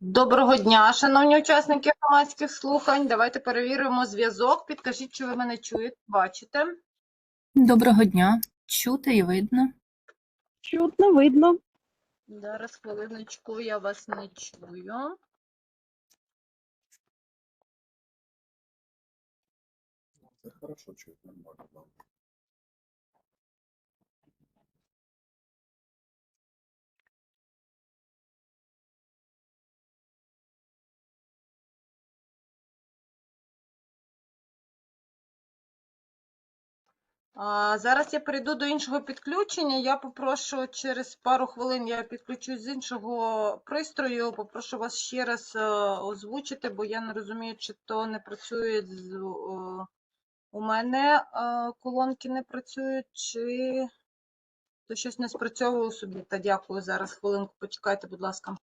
Доброго дня, шановні учасники громадських слухань. Давайте перевіримо зв'язок. Підкажіть, чи ви мене чуєте, бачите. Доброго дня. Чути і видно. Чутно, видно. Зараз хвилиночку, я вас не чую. Это хорошо, чуть нормально. Зараз я перейду до іншого підключення. Я попрошу через пару хвилин я підключусь з іншого пристрою. Попрошу вас ще раз е, озвучити, бо я не розумію, чи то не працює з, у мене е, колонки не працюють, чи то щось не спрацьовує у суб'єкта. Дякую. Зараз хвилинку почекайте, будь ласка.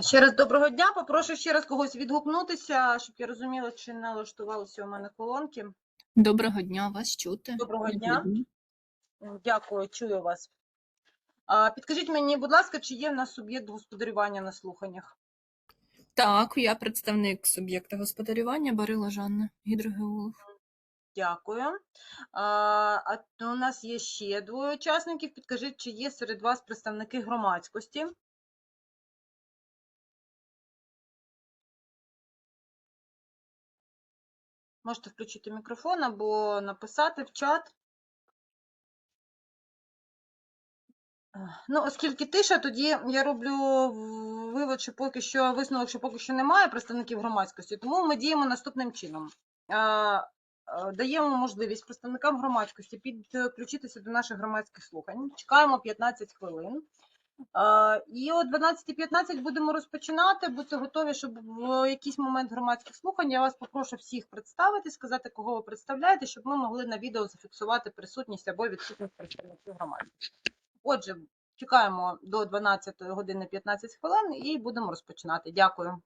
Ще раз доброго дня. Попрошу ще раз когось відгукнутися, щоб я розуміла, чи налаштувалися у мене колонки. Доброго дня, вас чути. Доброго дня. Дякую, чую вас. Підкажіть мені, будь ласка, чи є в нас суб'єкт господарювання на слуханнях? Так, я представник суб'єкта господарювання Барила Жанна, гідрогеолог. Дякую. А, у нас є ще двоє учасників. Підкажіть, чи є серед вас представники громадськості? Можете включити мікрофон або написати в чат. Ну, оскільки тиша, тоді я роблю вивод, що поки що висновок, що поки що немає представників громадськості, тому ми діємо наступним чином. Даємо можливість представникам громадськості підключитися до наших громадських слухань. Чекаємо 15 хвилин. Е, І о 12.15 будемо розпочинати. Будьте готові, щоб в якийсь момент громадських слухань я вас попрошу всіх представити, сказати, кого ви представляєте, щоб ми могли на відео зафіксувати присутність або відсутність представників громади. Отже, чекаємо до 12 години 15 хвилин і будемо розпочинати. Дякую.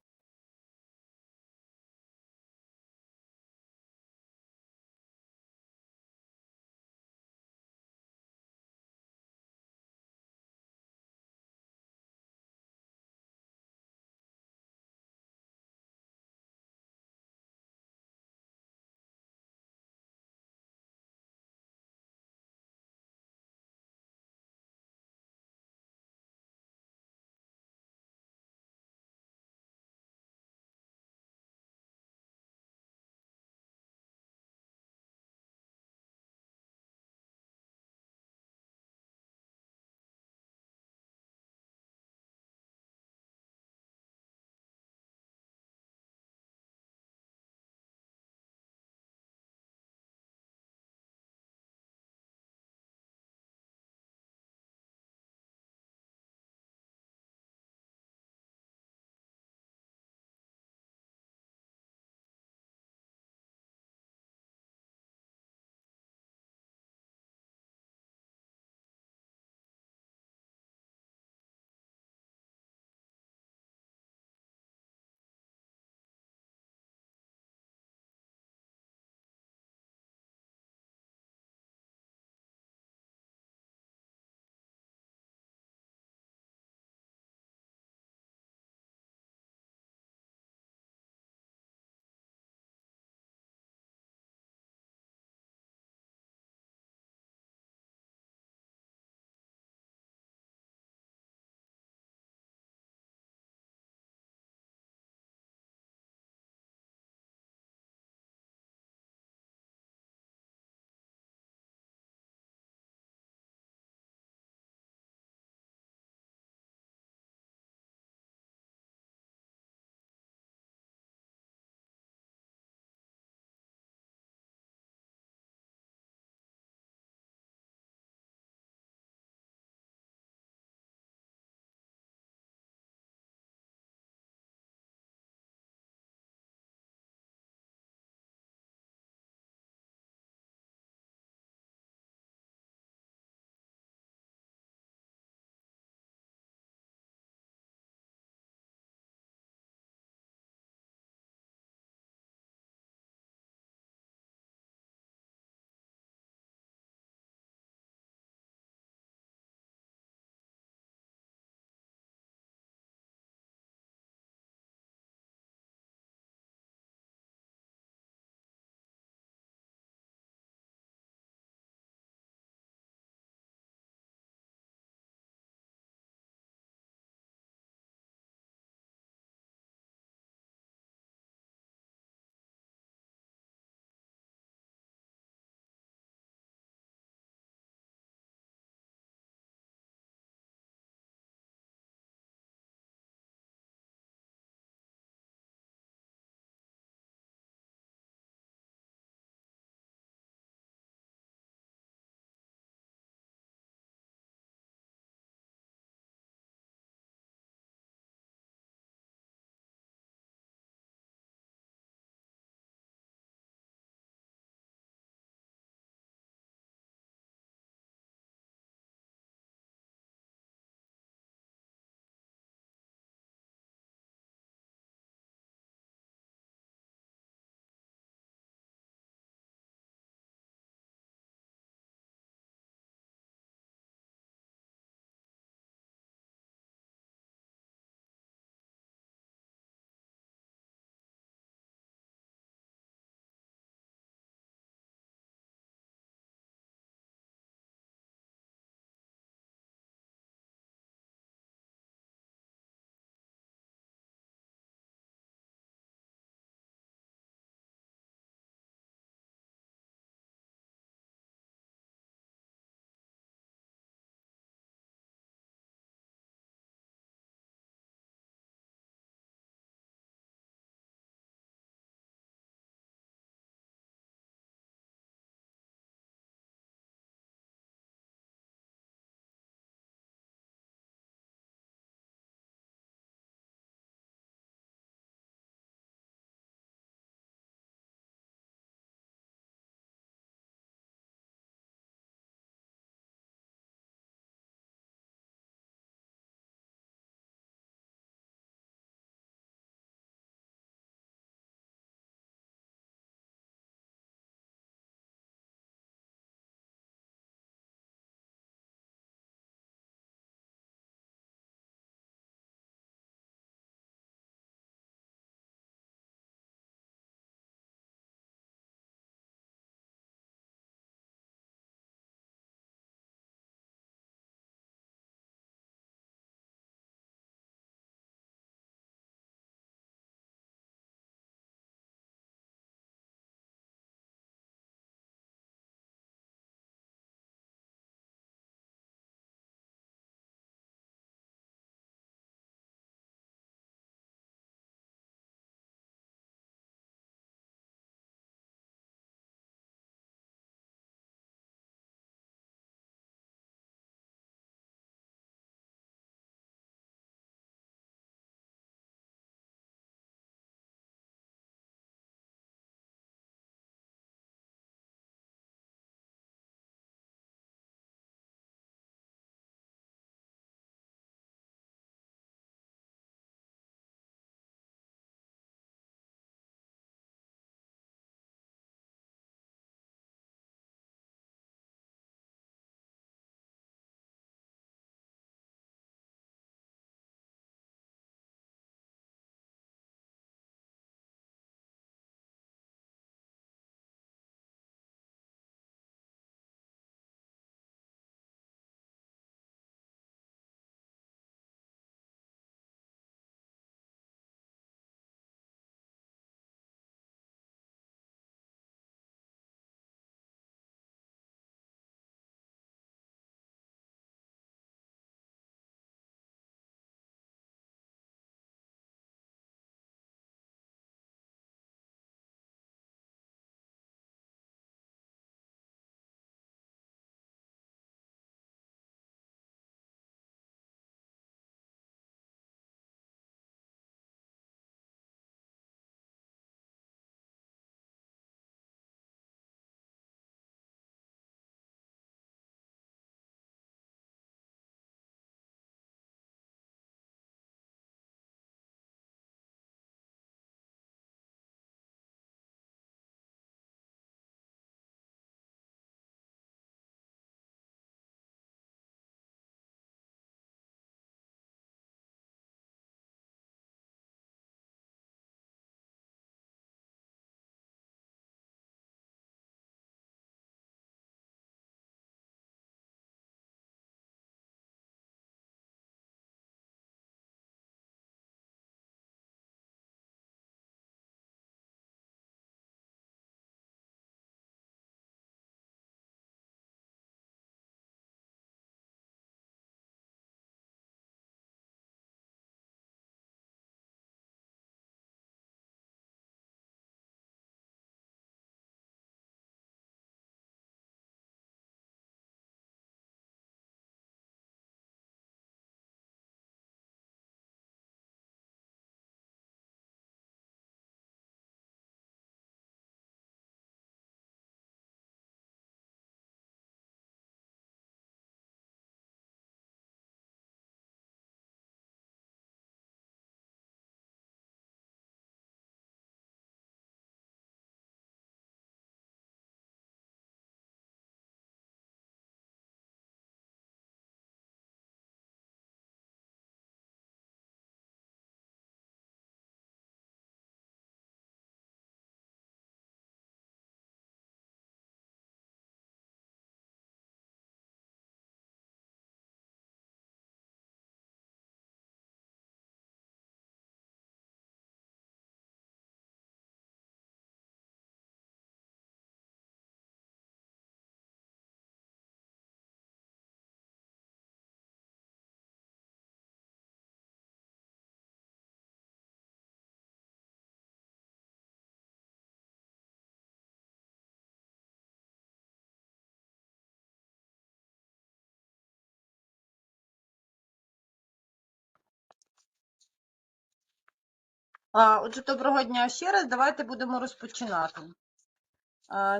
Отже, доброго дня ще раз. Давайте будемо розпочинати.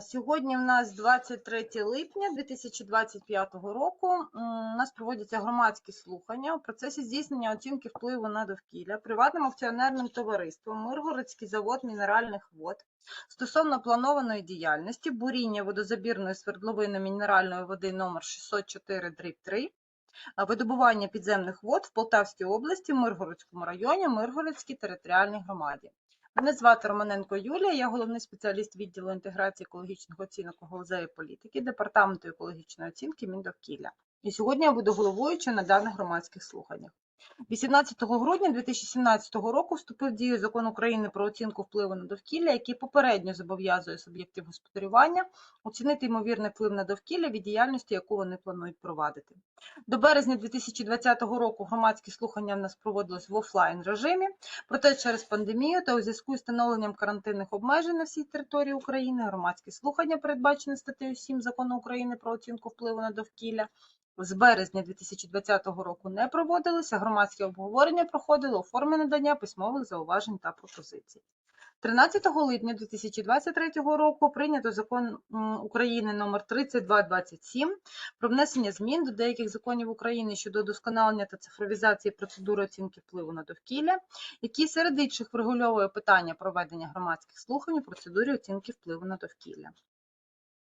Сьогодні в нас 23 липня 2025 року. У нас проводяться громадські слухання у процесі здійснення оцінки впливу на довкілля приватним акціонерним товариством Миргородський завод мінеральних вод стосовно планованої діяльності буріння водозабірної свердловини мінеральної води номер 604 3 а, видобування підземних вод в Полтавській області, Миргородському районі, Миргородській територіальній громаді. Мене звати Романенко Юлія, я головний спеціаліст відділу інтеграції екологічних оцінок у галузеї політики Департаменту екологічної оцінки Міндовкілля. І сьогодні я буду головуючою на даних громадських слуханнях. 18 грудня 2017 року вступив в дію закон України про оцінку впливу на довкілля, який попередньо зобов'язує суб'єктів господарювання оцінити ймовірний вплив на довкілля від діяльності, яку вони планують провадити. До березня 2020 року громадські слухання в нас проводились в офлайн режимі, проте через пандемію та у зв'язку з встановленням карантинних обмежень на всій території України громадські слухання, передбачені статтею 7 Закону України про оцінку впливу на довкілля, з березня 2020 року не проводилися, громадські обговорення проходили у формі надання письмових зауважень та пропозицій. 13 липня 2023 року прийнято закон України номер 3227 про внесення змін до деяких законів України щодо удосконалення та цифровізації процедури оцінки впливу на довкілля, який серед інших врегульовує питання проведення громадських слухань у процедурі оцінки впливу на довкілля.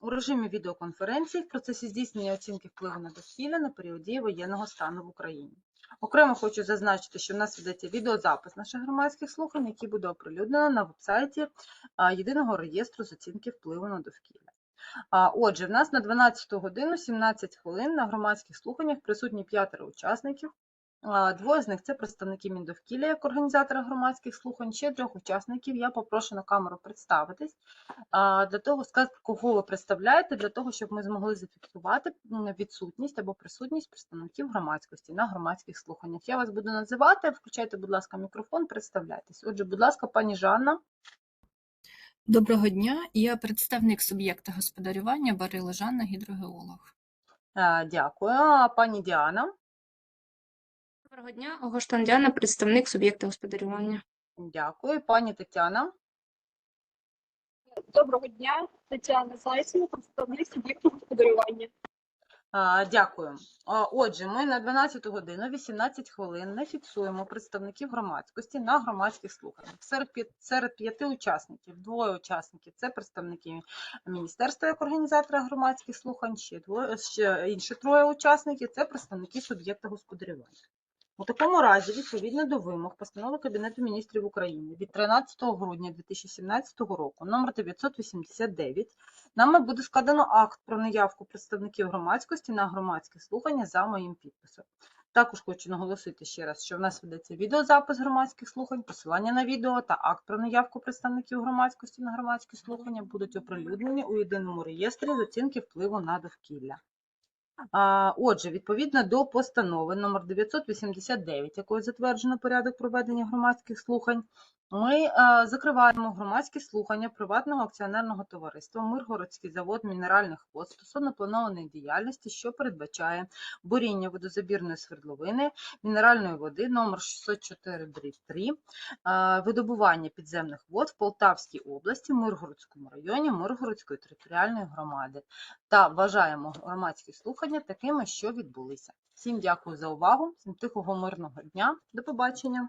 у режимі відеоконференції в процесі здійснення оцінки впливу на довкілля на період дії воєнного стану в Україні. Окремо хочу зазначити, що в нас ведеться відеозапис наших громадських слухань, який буде оприлюднено на вебсайті Єдиного реєстру з оцінки впливу на довкілля. Отже, в нас на 12 годину 17 хвилин на громадських слуханнях присутні п'ятеро учасників. Двоє з них це представники Міндовкілля як організатора громадських слухань. Ще трьох учасників я попрошу на камеру представитись для того сказати, кого ви представляєте, для того, щоб ми змогли зафіксувати відсутність або присутність представників громадськості на громадських слуханнях. Я вас буду називати. Включайте, будь ласка, мікрофон, представляйтесь. Отже, будь ласка, пані Жанна. Доброго дня. Я представник суб'єкта господарювання Барила Жанна, гідрогеолог. Дякую. А Пані Діана. Доброго дня, Огоштан Діана, представник суб'єкта господарювання. Дякую. Пані Тетяна. Доброго дня, Тетяна Зайцева, представник суб'єкту господарювання. А, Дякую. Отже, ми на 12 годину 18 хвилин не фіксуємо представників громадськості на громадських слуханнях. Серед серед п'яти учасників, двоє учасників це представники міністерства як організатора громадських слухань, ще двоє ще інші троє учасників це представники суб'єкта господарювання. У такому разі, відповідно до вимог постанови Кабінету міністрів України від 13 грудня 2017 року, номер 989, нами буде складено акт про наявку представників громадськості на громадське слухання за моїм підписом. Також хочу наголосити ще раз, що в нас ведеться відеозапис громадських слухань, посилання на відео та акт про наявку представників громадськості на громадські слухання будуть оприлюднені у єдиному реєстрі з оцінки впливу на довкілля. Отже, відповідно до постанови номер 989, якою затверджено порядок проведення громадських слухань, ми е, закриваємо громадські слухання приватного акціонерного товариства Миргородський завод мінеральних вод стосовно планованої діяльності, що передбачає буріння водозабірної свердловини мінеральної води номер 604 3 видобування підземних вод в Полтавській області, Миргородському районі Миргородської територіальної громади та вважаємо громадські слухання такими, що відбулися. Всім дякую за увагу, всім тихого мирного дня. До побачення.